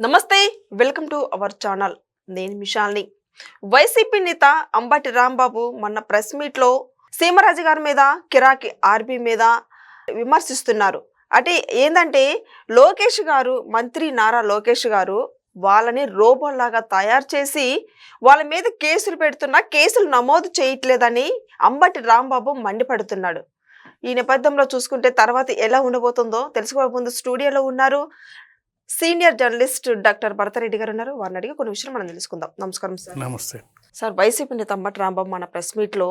నమస్తే welcome to our channel. నేను మిషాల్ని. YCP నేత అంబటి రాంబాబు మొన్న ప్రెస్ మీట్లో సీమరాజు గారి మీద కిరాకి ఆర్బీ మీద విమర్శిస్తున్నారు. అంటే ఏంటంటే లోకేష్ గారు మంత్రి నారా లోకేష్ గారు వాళ్ళని రోబోల్లాగా తయారు చేసి వాళ్ళ మీద కేసులు పెడుతున్నా కేసులు నమోదు చేయట్లేదని అంబటి రాంబాబు మండిపడుతున్నాడు. ఈ నేపథ్యంలో చూసుకుంటే తర్వాత ఎలా ఉండబోతుందో తెలుసుకోబోతుంది ముందు స్టూడియోలో ఉన్నారు సీనియర్ జర్నలిస్ట్ డాక్టర్ భరతరెడ్డి గారు ఉన్నారు. వారిని అడిగి కొన్ని విషయాలు మనం తెలుసుకుందాం. నమస్కారం సార్. నమస్తే. సార్ వైసీపీ నేత అంబటి రాంబాబు మన ప్రెస్ మీట్లో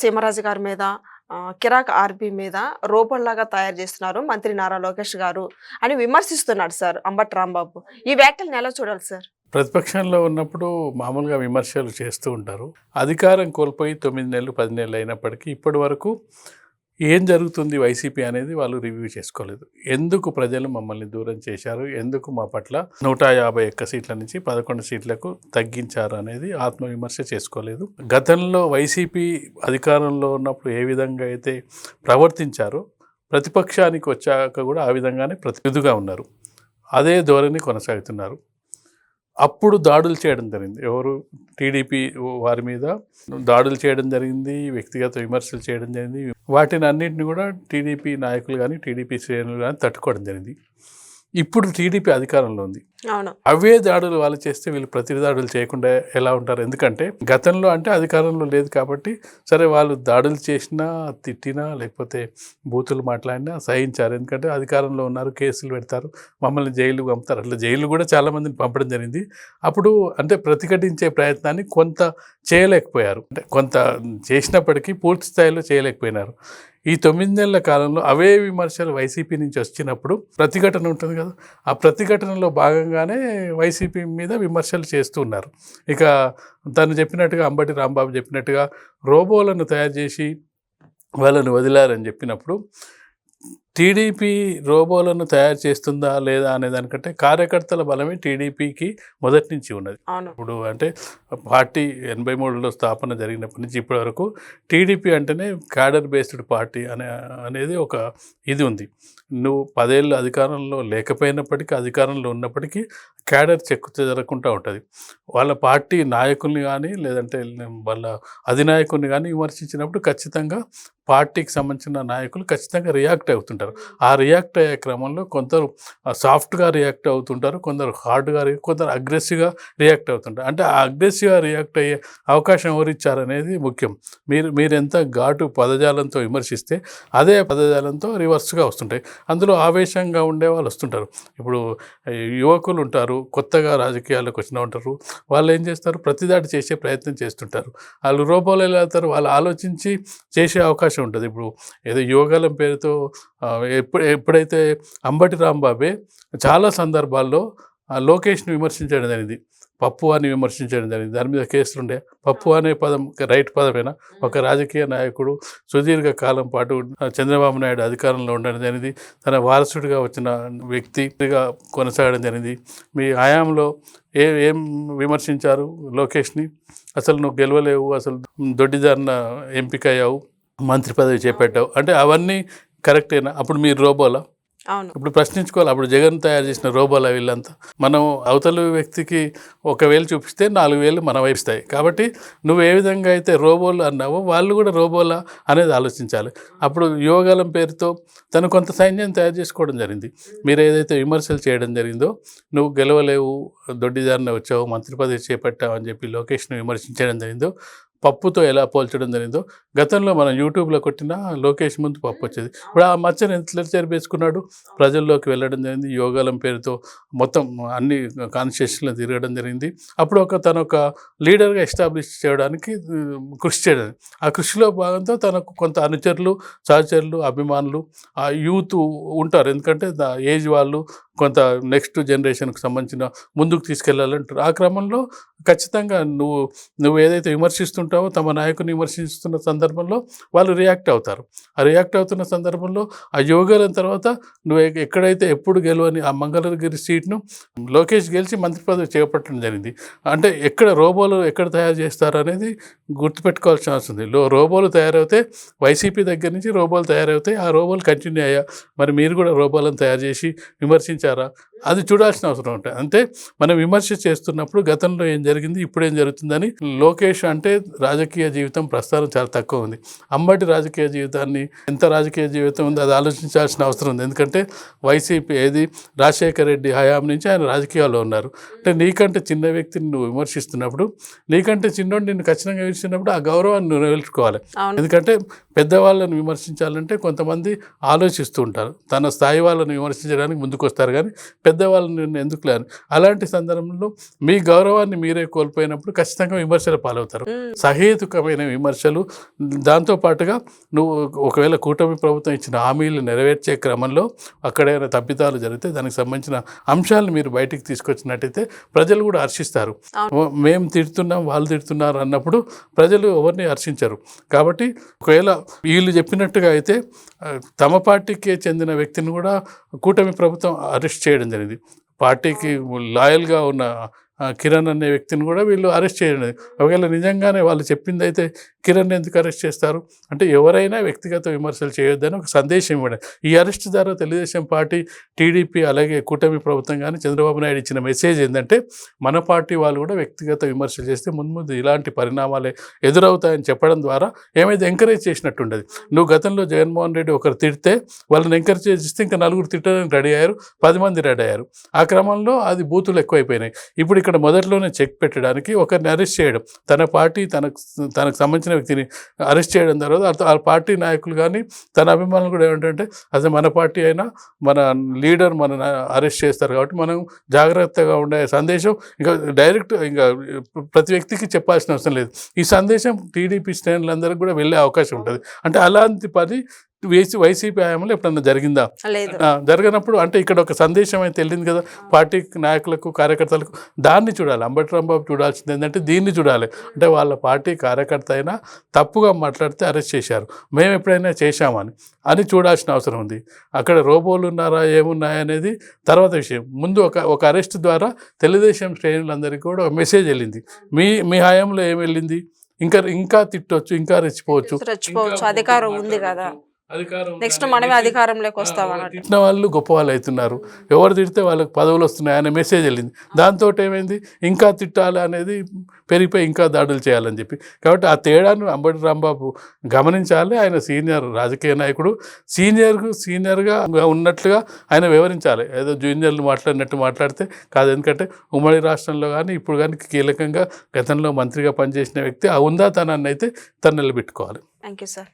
సీమరాజు గారి మీద కిరాక్ ఆర్బీ మీద రోబోల్లాగా తయారు చేస్తున్నారు మంత్రి నారా లోకేష్ గారు అని విమర్శిస్తున్నాడు సార్ అంబటి రాంబాబు. ఈ వ్యాఖ్యలను ఎలా చూడాలి సార్? ప్రతిపక్షంలో ఉన్నప్పుడు మామూలుగా విమర్శలు చేస్తూ ఉంటారు. అధికారం కోల్పోయి తొమ్మిది నెలలు పది నెలలు అయినప్పటికీ ఇప్పటి వరకు ఏం జరుగుతుంది వైసీపీ అనేది వాళ్ళు రివ్యూ చేసుకోలేదు. ఎందుకు ప్రజలు మమ్మల్ని దూరం చేశారు? ఎందుకు మా పట్ల నూట యాభై ఒక్క సీట్ల నుంచి పదకొండు సీట్లకు తగ్గించారు అనేది ఆత్మవిమర్శ చేసుకోలేదు. గతంలో వైసీపీ అధికారంలో ఉన్నప్పుడు ఏ విధంగా అయితే ప్రవర్తించారో ప్రతిపక్షానికి వచ్చాక కూడా ఆ విధంగానే ప్రతిదుగా ఉన్నారు. అదే ధోరణి కొనసాగుతున్నారు. అప్పుడు దాడులు చేయడం జరిగింది. ఎవరు? టీడీపీ వారి మీద దాడులు చేయడం జరిగింది వ్యక్తిగత విమర్శలు చేయడం జరిగింది. వాటిని అన్నింటిని కూడా టీడీపీ నాయకులు కానీ టీడీపీ శ్రేణులు కానీ తట్టుకోవడం జరిగింది. ఇప్పుడు టీడీపీ అధికారంలో ఉంది. అవే దాడులు వాళ్ళు చేస్తే వీళ్ళు ప్రతి దాడులు చేయకుండా ఎలా ఉంటారు? ఎందుకంటే గతంలో అంటే అధికారంలో లేదు కాబట్టి సరే వాళ్ళు దాడులు చేసినా తిట్టినా లేకపోతే బూతులు మాట్లాడినా సహించారు. ఎందుకంటే అధికారంలో ఉన్నారు కేసులు పెడతారు మమ్మల్ని జైలు పంపుతారు. అట్లా జైలు కూడా చాలా మందిని పంపడం జరిగింది. అప్పుడు అంటే ప్రతిఘటించే ప్రయత్నాన్ని కొంత చేయలేకపోయారు. అంటే కొంత చేసినప్పటికీ పూర్తి స్థాయిలో చేయలేకపోయినారు. ఈ తొమ్మిది నెలల కాలంలో అవే విమర్శలు వైసీపీ నుంచి వచ్చినప్పుడు ప్రతిఘటన ఉంటుంది కదా. ఆ ప్రతిఘటనలో భాగంగానే వైసీపీ మీద విమర్శలు చేస్తున్నారు ఇక తను చెప్పినట్టుగా అంబటి రాంబాబు చెప్పినట్టుగా రోబోలను తయారు చేసి వాళ్ళని వదిలారని చెప్పినప్పుడు టీడీపీ రోబోలను తయారు చేస్తుందా లేదా అనే దానికంటే కార్యకర్తల బలమే టీడీపీకి మొదటి నుంచి ఉన్నది. ఇప్పుడు అంటే పార్టీ ఎనభై మూడులో స్థాపన జరిగినప్పటి నుంచి ఇప్పటి వరకు టీడీపీ అంటేనే క్యాడర్ బేస్డ్ పార్టీ అనే అనేది ఒక ఇది ఉంది. నువ్వు పదేళ్ళు అధికారంలో లేకపోయినప్పటికీ అధికారంలో ఉన్నప్పటికీ క్యాడర్ చెక్కు జరగకుండా ఉంటుంది. వాళ్ళ పార్టీ నాయకుల్ని కానీ లేదంటే వాళ్ళ అధినాయకుల్ని కానీ విమర్శించినప్పుడు ఖచ్చితంగా పార్టీకి సంబంధించిన నాయకులు ఖచ్చితంగా రియాక్ట్ అవుతుంటారు. ఆ రియాక్ట్ అయ్యే క్రమంలో కొందరు సాఫ్ట్గా రియాక్ట్ అవుతుంటారు కొందరు హార్డ్గా కొందరు అగ్రెసివ్గా రియాక్ట్ అవుతుంటారు. అంటే ఆ అగ్రెసివ్గా రియాక్ట్ అయ్యే అవకాశం ఎవరు ఇచ్చారనేది ముఖ్యం. మీరు మీరు ఎంత ఘాటు పదజాలంతో విమర్శిస్తే అదే పదజాలంతో రివర్స్గా వస్తుంటాయి. అందులో ఆవేశంగా ఉండే వాళ్ళు వస్తుంటారు. ఇప్పుడు యువకులు ఉంటారు కొత్తగా రాజకీయాల్లోకి వచ్చిన ఉంటారు. వాళ్ళు ఏం చేస్తారు? ప్రతిదాటి చేసే ప్రయత్నం చేస్తుంటారు. వాళ్ళు రూపంలో ఎలా వెళ్తారు? వాళ్ళు ఆలోచించి చేసే అవకాశం ఉంటుంది. ఇప్పుడు ఏదో యోగాలం పేరుతో ఎప్పుడు ఎప్పుడైతే అంబటి రాంబాబే చాలా సందర్భాల్లో లోకేష్ని విమర్శించడం జరిగింది. పప్పు అని విమర్శించడం జరిగింది దాని మీద కేసులు ఉండే పప్పు అనే పదం రైట్ పదమేనా? ఒక రాజకీయ నాయకుడు సుదీర్ఘ కాలం పాటు చంద్రబాబు నాయుడు అధికారంలో ఉండడం జరిగింది. తన వారసుడిగా వచ్చిన వ్యక్తిగా కొనసాగడం జరిగింది. మీ హయాంలో ఏ ఏం విమర్శించారు లోకేష్ని? అసలు నువ్వు గెలవలేవు అసలు దొడ్డిదారిన ఎంపిక అయ్యావు మంత్రి పదవి చేపట్టావు. అంటే అవన్నీ కరెక్టేనా? అప్పుడు మీరు రోబోలా? ఇప్పుడు ప్రశ్నించుకోవాలి. అప్పుడు జగన్ తయారు చేసిన రోబోలా వీళ్ళంతా మనం అవతల వ్యక్తికి ఒక వేలు చూపిస్తే నాలుగు వేలు మన వైపుస్తాయి కాబట్టి నువ్వు ఏ విధంగా అయితే రోబోలు అన్నావో వాళ్ళు కూడా రోబోలా అనేది ఆలోచించాలి. అప్పుడు యోగాలం పేరుతో తను కొంత సైన్యం తయారు చేసుకోవడం జరిగింది. మీరు ఏదైతే విమర్శలు చేయడం జరిగిందో నువ్వు గెలవలేవు దొడ్డిదారిన వచ్చావు మంత్రి పదవి చేపట్టావు అని చెప్పి లోకేష్ను విమర్శించడం జరిగిందో పప్పుతో ఎలా పోల్చడం జరిగిందో. గతంలో మనం యూట్యూబ్లో కొట్టిన లోకేష్ ముందు పప్పు వచ్చేది. ఇప్పుడు ఆ మచ్చను ఎంత చేర్పేసుకున్నాడు ప్రజల్లోకి వెళ్ళడం జరిగింది. యోగాలం పేరుతో మొత్తం అన్ని కాన్స్టిట్యూషన్లో తిరగడం జరిగింది. అప్పుడు ఒక తన ఒక లీడర్గా ఎస్టాబ్లిష్ చేయడానికి కృషి చేయడం. ఆ కృషిలో భాగంతో తనకు కొంత అనుచరులు సహచరులు అభిమానులు ఆ యూత్ ఉంటారు. ఎందుకంటే ఏజ్ వాళ్ళు కొంత నెక్స్ట్ జనరేషన్కి సంబంధించిన ముందుకు తీసుకెళ్ళాలంటారు ఆ క్రమంలో ఖచ్చితంగా నువ్వు నువ్వు ఏదైతే విమర్శిస్తుంటావో తమ నాయకుని విమర్శిస్తున్న సందర్భంలో వాళ్ళు రియాక్ట్ అవుతారు. ఆ రియాక్ట్ అవుతున్న సందర్భంలో ఆ యోగాల తర్వాత నువ్వు ఎక్కడైతే ఎప్పుడు గెలవని ఆ మంగళగిరి సీట్ను లోకేష్ గెలిచి మంత్రి పదవి చేపట్టడం జరిగింది. అంటే ఎక్కడ రోబోలు ఎక్కడ తయారు చేస్తారు అనేది గుర్తుపెట్టుకోవాల్సిన అవసరం ఉంది. లో రోబోలు తయారవుతే వైసీపీ దగ్గర నుంచి రోబోలు తయారవుతాయి. ఆ రోబోలు కంటిన్యూ అయ్యా. మరి మీరు కూడా రోబోలను తయారు చేసి విమర్శించారు చేశారా అది చూడాల్సిన అవసరం ఉంటుంది అంటే మనం విమర్శ చేస్తున్నప్పుడు గతంలో ఏం జరిగింది ఇప్పుడు ఏం జరుగుతుందని లోకేష్ అంటే రాజకీయ జీవితం ప్రస్తుతం చాలా తక్కువ ఉంది. అంబటి రాజకీయ జీవితాన్ని ఎంత రాజకీయ జీవితం ఉంది అది ఆలోచించాల్సిన అవసరం ఉంది. ఎందుకంటే వైసీపీ ఏది? రాజశేఖర రెడ్డి హయాం నుంచి ఆయన రాజకీయాల్లో ఉన్నారు. అంటే నీకంటే చిన్న వ్యక్తిని నువ్వు విమర్శిస్తున్నప్పుడు నీకంటే చిన్నోడు నిన్ను ఖచ్చితంగా విమర్శించినప్పుడు ఆ గౌరవాన్ని నువ్వు నిలుచుకోవాలి ఎందుకంటే పెద్దవాళ్ళని విమర్శించాలంటే కొంతమంది ఆలోచిస్తూ ఉంటారు. తన స్థాయి వాళ్ళని విమర్శించడానికి ముందుకు వస్తారు కానీ పెద్దవాళ్ళని ఎందుకు లేని అలాంటి సందర్భంలో మీ గౌరవాన్ని మీరే కోల్పోయినప్పుడు ఖచ్చితంగా విమర్శల పాలవుతారు. సహేతుకమైన విమర్శలు దాంతో పాటుగా నువ్వు ఒకవేళ కూటమి ప్రభుత్వం ఇచ్చిన హామీలు నెరవేర్చే క్రమంలో అక్కడైనా తప్పిదాలు జరిగితే దానికి సంబంధించిన అంశాలను మీరు బయటికి తీసుకొచ్చినట్టయితే ప్రజలు కూడా హర్షిస్తారు. మేము తిడుతున్నాం వాళ్ళు తిడుతున్నారు అన్నప్పుడు ప్రజలు ఎవరిని హర్షించరు. కాబట్టి ఒకవేళ వీళ్ళు చెప్పినట్టుగా అయితే తమ పార్టీకే చెందిన వ్యక్తిని కూడా కూటమి ప్రభుత్వం అరెస్ట్ చేయడం జరిగింది. పార్టీకి లాయల్గా ఉన్న కిరణ్ అనే వ్యక్తిని కూడా వీళ్ళు అరెస్ట్ చేయలేదు ఒకవేళ నిజంగానే వాళ్ళు చెప్పింది అయితే కిరణ్ ఎందుకు అరెస్ట్ చేస్తారు? అంటే ఎవరైనా వ్యక్తిగత విమర్శలు చేయొద్దని ఒక సందేశం ఇవ్వడం. ఈ అరెస్ట్ ద్వారా తెలుగుదేశం పార్టీ టీడీపీ అలాగే కూటమి ప్రభుత్వం కానీ చంద్రబాబు నాయుడు ఇచ్చిన మెసేజ్ ఏంటంటే మన పార్టీ వాళ్ళు కూడా వ్యక్తిగత విమర్శలు చేస్తే ముందు ముందు ఇలాంటి పరిణామాలే ఎదురవుతాయని చెప్పడం ద్వారా ఏమైతే ఎంకరేజ్ చేసినట్టుండదు. నువ్వు గతంలో జగన్మోహన్ రెడ్డి ఒకరు తిడితే వాళ్ళని ఎంకరేజ్ చేస్తే ఇంకా నలుగురు తిట్టడానికి రెడీ అయ్యారు పది మంది రెడీ అయ్యారు. ఆ క్రమంలో అది బూతులు ఎక్కువైపోయినాయి. ఇప్పుడు ఇక్కడ మొదట్లోనే చెక్ పెట్టడానికి ఒకరిని అరెస్ట్ చేయడం. తన పార్టీ తనకు తనకు సంబంధించిన వ్యక్తిని అరెస్ట్ చేయడం తర్వాత ఆ పార్టీ నాయకులు కానీ తన అభిమానులు కూడా ఏమిటంటే అసలు మన పార్టీ అయినా మన లీడర్ మన అరెస్ట్ చేస్తారు కాబట్టి మనం జాగ్రత్తగా ఉండే సందేశం ఇంకా డైరెక్ట్ ఇంకా ప్రతి వ్యక్తికి చెప్పాల్సిన అవసరం లేదు. ఈ సందేశం టీడీపీ శ్రేణులందరికీ కూడా వెళ్ళే అవకాశం ఉంటుంది. అంటే అలాంటి పని వైసీ వైసీపీ హయాంలో ఎప్పుడన్నా జరిగిందా? జరగనప్పుడు అంటే ఇక్కడ ఒక సందేశం అయితే వెళ్ళింది కదా పార్టీ నాయకులకు కార్యకర్తలకు దాన్ని చూడాలి. అంబటి రాంబాబు చూడాల్సింది ఏంటంటే దీన్ని చూడాలి. అంటే వాళ్ళ పార్టీ కార్యకర్త అయినా తప్పుగా మాట్లాడితే అరెస్ట్ చేశారు. మేము ఎప్పుడైనా చేశామని అని. చూడాల్సిన అవసరం ఉంది. అక్కడ రోబోలు ఉన్నారా ఏమున్నాయా అనేది తర్వాత విషయం. ముందు ఒక ఒక అరెస్ట్ ద్వారా తెలుగుదేశం శ్రేణులందరికీ కూడా ఒక మెసేజ్ వెళ్ళింది. మీ మీ హయాంలో ఏం వెళ్ళింది? ఇంకా ఇంకా తిట్టొచ్చు ఇంకా రెచ్చిపోవచ్చు. అధికారం ఉంది కదా. నెక్స్ట్ మనమే అధికారంలోకి వస్తాం ఆ, అన్నట్టు. తిట్టిన వాళ్ళు గొప్ప వాళ్ళు అవుతున్నారు ఎవరు తిడితే వాళ్ళకి పదవులు వస్తున్నాయి అనే మెసేజ్ వెళ్ళింది. దాంతో ఏమైంది? ఇంకా తిట్టాలి అనేది పెరిగిపోయి ఇంకా దాడులు చేయాలని చెప్పి. కాబట్టి ఆ తేడాను అంబటి రాంబాబు గమనించాలి. ఆయన సీనియర్ రాజకీయ నాయకుడు. సీనియర్కు సీనియర్గా ఉన్నట్లుగా ఆయన వివరించాలి. ఏదో జూనియర్లు మాట్లాడినట్టు మాట్లాడితే కాదు. ఎందుకంటే ఉమ్మడి రాష్ట్రంలో కానీ ఇప్పుడు కానీ కీలకంగా గతంలో మంత్రిగా పనిచేసిన వ్యక్తి ఆ ఉందాతనాన్ని అయితే తను నిలబెట్టుకోవాలి. Thank you sir